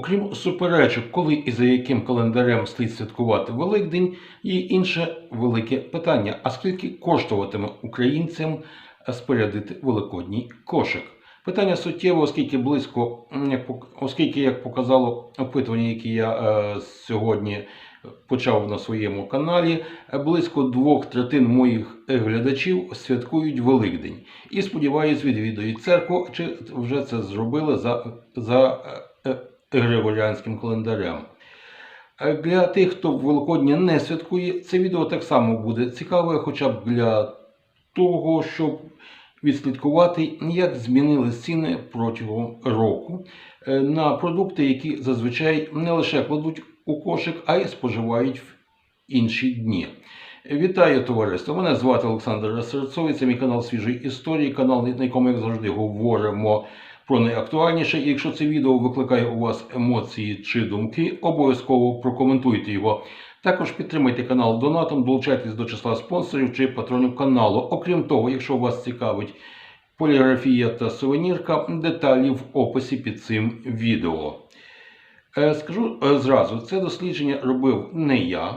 Окрім суперечок, коли і за яким календарем слід святкувати Великдень, є інше велике питання: а скільки коштуватиме українцям спорядити великодній кошик? Питання суттєве, оскільки близько, оскільки, як показало опитування, яке я е, сьогодні почав на своєму каналі, е, близько двох третин моїх е, глядачів святкують Великдень. І сподіваюсь, відвідують церкву, чи вже це зробили за, за е, е, григоріанським календарем. Е, Для тих, хто Великодня не святкує, це відео так само буде цікаве, хоча б для того, щоб відслідкувати, як змінились ціни протягом року е, на продукти, які зазвичай не лише кладуть у кошик, а й споживають в інші дні. Вітаю товариство! Мене звати Олександр Серцовий, це мій канал свіжої історії, канал, на якому, як завжди, говоримо про найактуальніше. І якщо це відео викликає у вас емоції чи думки, обов'язково прокоментуйте його. Також підтримайте канал донатом, долучайтесь до числа спонсорів чи патронів каналу. Окрім того, якщо вас цікавить поліграфія та сувенірка, деталі в описі під цим відео. Е, Скажу е, зразу, це дослідження робив не я.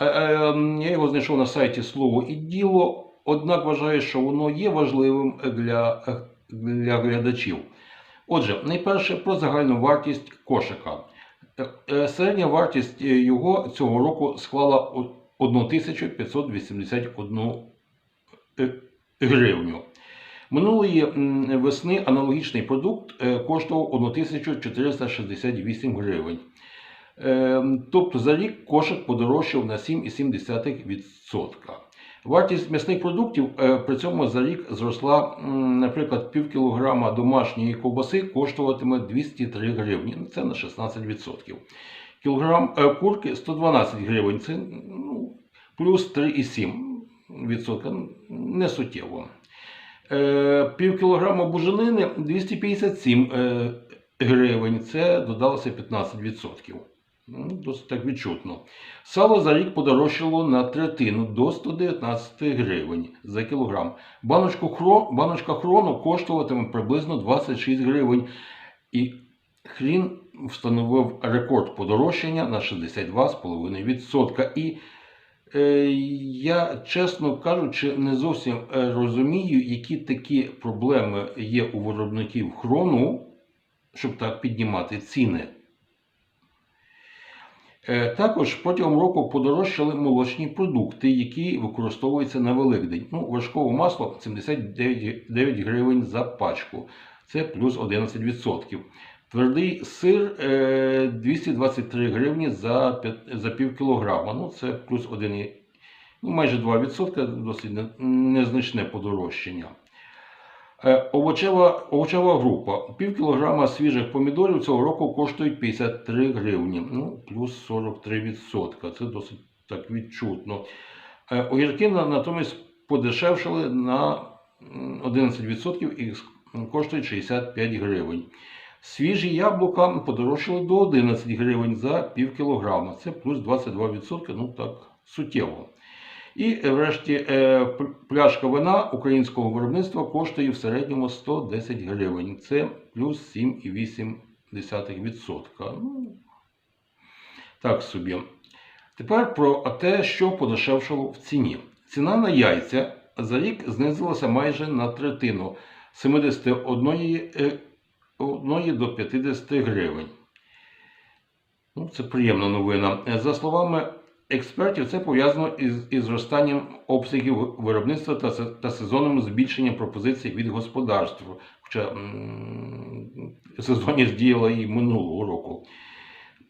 Е, е, Я його знайшов на сайті Слово і діло, однак вважаю, що воно є важливим для, для глядачів. Отже, найперше про загальну вартість кошика. Е, е, Середня вартість е, його цього року склала 1581 е, гривню. Минулої весни аналогічний продукт коштував 1468 гривень. Е, Тобто за рік кошик подорожчав на 7,7%. Вартість м'ясних продуктів е, при цьому за рік зросла, наприклад, пів кілограма домашньої ковбаси коштуватиме 203 гривні. Ну, Це на 16%. Кілограм е, курки 112 гривень. Це ну, плюс 3,7%. Ну, Не суттєво. Е, Пів кілограма буженини 257 е, гривень. Це додалося 15%. Ну, Досить так відчутно. Сало за рік подорожчало на третину до 119 гривень за кілограм. Баночку хро, баночка хрону коштуватиме приблизно 26 гривень. І хрін встановив рекорд подорожчання на 62,5%. І е, я, чесно кажучи, не зовсім е, розумію, які такі проблеми є у виробників хрону, щоб так піднімати ціни. Е, Також протягом року подорожчали молочні продукти, які використовуються на Великдень. Ну, вершкове масло 79 гривень за пачку. Це плюс 11%. Твердий сир е, 223 гривні за, за пів кілограма. Ну, це плюс 1, ну, майже 2%, досить незначне подорожчання. Е, Овочева, овочева група. Пів кілограма свіжих помідорів цього року коштують 53 гривні, ну, плюс 43%. Це досить так відчутно. Е, Огірки натомість подешевшили на 11% і коштують 65 гривень. Свіжі яблука подорожчали до 11 гривень за пів кілограма. Це плюс 22%, ну так, суттєво. І е, врешті е, пляшка вина українського виробництва коштує в середньому 110 гривень. Це плюс 7,8%. Ну, так собі. Тепер про те, що подешевшало в ціні. Ціна на яйця за рік знизилася майже на третину з 71 е, до 50 гривень. Ну, це приємна новина. За словами експертів, це пов'язано із, із зростанням обсягів виробництва та, та сезонним збільшенням пропозицій від господарств. Хоча м, сезонність діяла і минулого року.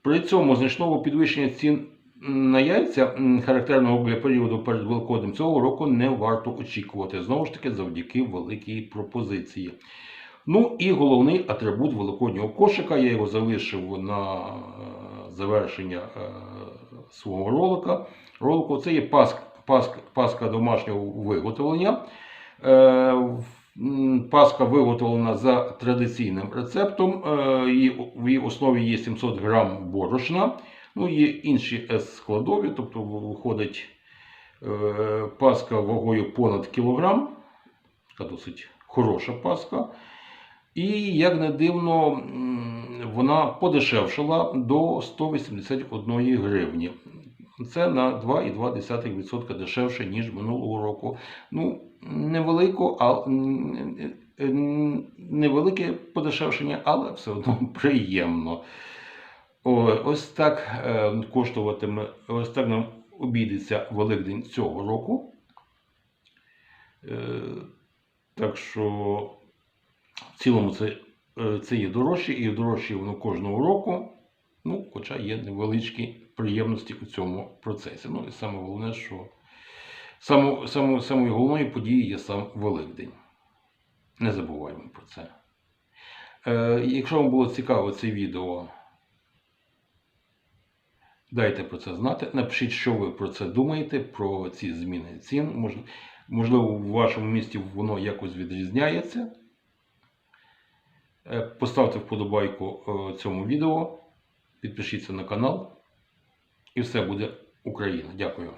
При цьому значного підвищення цін на яйця, характерного для періоду перед Великоднем, цього року не варто очікувати. Знову ж таки, завдяки великій пропозиції. Ну і головний атрибут великоднього кошика. Я його залишив на е, завершення е, свого ролика. ролику. Це є паска, паска, паска домашнього виготовлення. Е, Паска виготовлена за традиційним рецептом. Е, В її основі є 700 грам борошна. Ну, є інші е, складові, тобто виходить е, паска вагою понад кілограм. Така досить хороша паска. І, як не дивно, вона подешевшала до 181 гривні. Це на 2,2% дешевше, ніж минулого року. Ну, невелико, а невелике подешевшення, але все одно приємно. Ось так е, коштуватиме, ось так нам обійдеться Великдень цього року. Е, так що в цілому це, це є дорожче, і дорожче воно кожного року. Ну, хоча є невеличкі приємності у цьому процесі. Ну і саме головне, що саме, самою головною подією є сам Великдень. Не забуваємо про це. Е, якщо вам було цікаво це відео, дайте про це знати. Напишіть, що ви про це думаєте, про ці зміни цін. Можливо, в вашому місті воно якось відрізняється. Е, Поставте вподобайку е, цьому відео, підпишіться на канал, і все буде Україна. Дякую.